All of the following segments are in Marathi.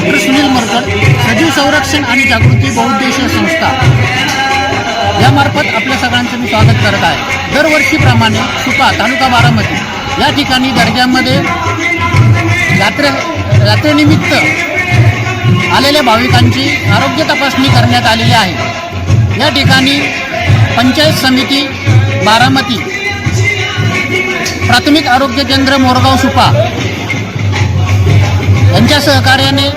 सजीव संरक्षण आणि जागृती बहुउद्देशीय संस्था. यामार्फत आपल्या सगळ्यांचं मी स्वागत करत आहे. दरवर्षीप्रमाणे सुपा तालुका बारामती या ठिकाणी दर्ग्यामध्ये यात्रे यात्रेनिमित्त आलेल्या भाविकांची आरोग्य तपासणी करण्यात आलेली आहे. या ठिकाणी पंचायत समिती बारामती प्राथमिक आरोग्य केंद्र मोरगाव सुपा यांच्या सहकार्याने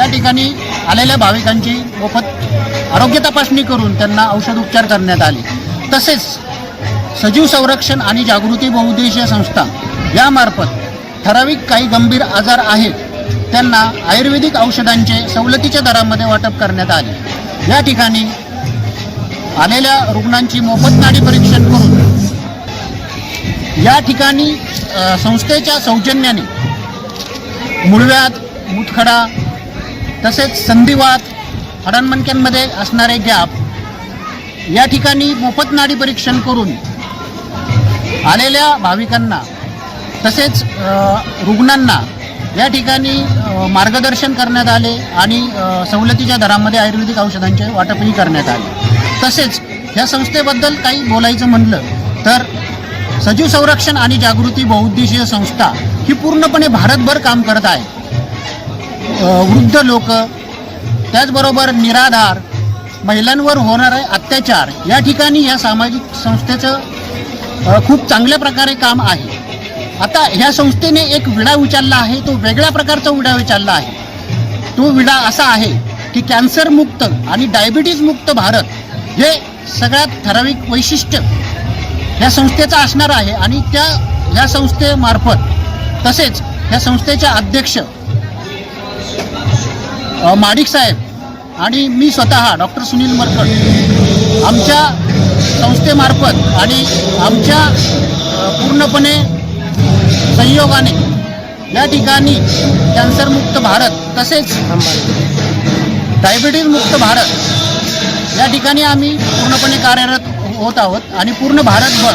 या ठिकाणी आलेल्या भाविकांची मोफत आरोग्य तपासणी करून त्यांना औषध उपचार करण्यात आले. तसेच सजीव संरक्षण आणि जागृती बहुउद्देशीय संस्था यामार्फत ठराविक काही गंभीर आजार आहेत त्यांना आयुर्वेदिक औषधांचे सवलतीच्या दरामध्ये वाटप करण्यात आले. या ठिकाणी आलेल्या रुग्णांची मोफत नाडी परीक्षण करून या ठिकाणी संस्थेच्या सौजन्याने मुळव्यात मुतखडा तसेच संधिवात हाडांमणक्यांमध्ये असणारे गॅप या ठिकाणी मोफत नाडी परीक्षण करून आलेल्या भाविकांना तसेच रुग्णांना या ठिकाणी मार्गदर्शन करण्यात आले आणि सवलतीच्या दरामध्ये आयुर्वेदिक औषधांचे वाटपही करण्यात आले. तसेच या संस्थेबद्दल काही बोलायचं म्हणलं तर सजीव संरक्षण आणि जागृती बहुउद्देशीय संस्था ही पूर्णपणे भारतभर काम करत आहे. वृद्ध लोक त्याचबरोबर निराधार महिलांवर होणारे अत्याचार या ठिकाणी या सामाजिक संस्थेचं खूप चांगल्या प्रकारे काम आहे. आता ह्या संस्थेने एक विडा उचलला आहे तो वेगळ्या प्रकारचा विडा उचलला आहे. तो विडा असा आहे की कॅन्सरमुक्त आणि डायबिटीज मुक्त भारत हे सगळ्यात ठराविक वैशिष्ट्य ह्या संस्थेचं असणार आहे. आणि त्या ह्या संस्थेमार्फत तसेच ह्या संस्थेच्या अध्यक्ष माडिक साहेब आणि मी स्वतः डॉक्टर सुनील मरकड आमच्या संस्थेमार्फत आणि आमच्या पूर्णपणे संयोगाने या ठिकाणी कॅन्सरमुक्त भारत तसेच डायबिटीजमुक्त भारत या ठिकाणी आम्ही पूर्णपणे कार्यरत होत आहोत आणि पूर्ण भारतभर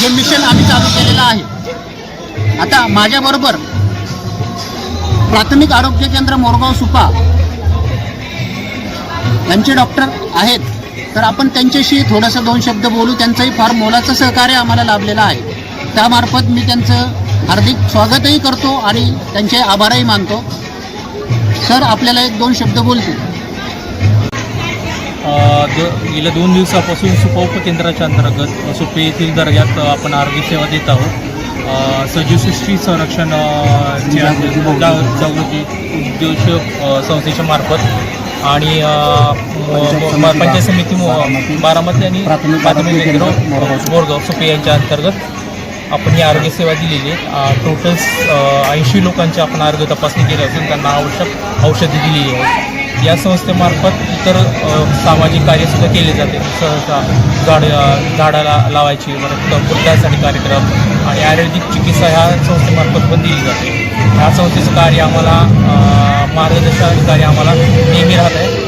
हे मिशन आम्ही चालू केलेलं आहे. आता माझ्याबरोबर प्राथमिक आरोग्य केंद्र मोरगाव सुपा. यांचे डॉक्टर आहेत. तर आपण त्यांच्याशी थोडासा दोन शब्द बोलू. त्यांचंही फार मोलाचं सहकार्य आम्हाला लाभलेलं आहे. त्यामार्फत मी त्यांचं हार्दिक स्वागतही करतो आणि त्यांचे आभारही मानतो. सर आपल्याला एक दोन शब्द बोलतील. गेल्या दोन दिवसापासून सुपा उपकेंद्राच्या अंतर्गत सुपे येथील दर्ग्यात आपण आरोग्य सेवा देत आहोत. सजीवसृष्टी संरक्षण जागृती उद्योजक संस्थेच्या मार्फत आणि पंचायत समिती बारामती आणि प्राथमिक केंद्र मोरगाव सुपे. यांच्या अंतर्गत आपण ही आरोग्य सेवा दिलेली आहे. टोटल ऐंशी लोकांची आपण आरोग्य तपासणी केली असून त्यांना आवश्यक औषधे दिलेली आहेत. या संस्थेमार्फत इतर सामाजिक कार्यसुद्धा केले जाते. सहसा झाड झाडाला लावायची परत वृद्धांसाठी कार्यक्रम आणि आयुर्वेदिक चिकित्सा ह्या संस्थेमार्फत पण दिली जाते. ह्या संस्थेचं कार्य आम्हाला अ, मार्गदर्शन कार्य आम्हाला नेहमी राहत आहे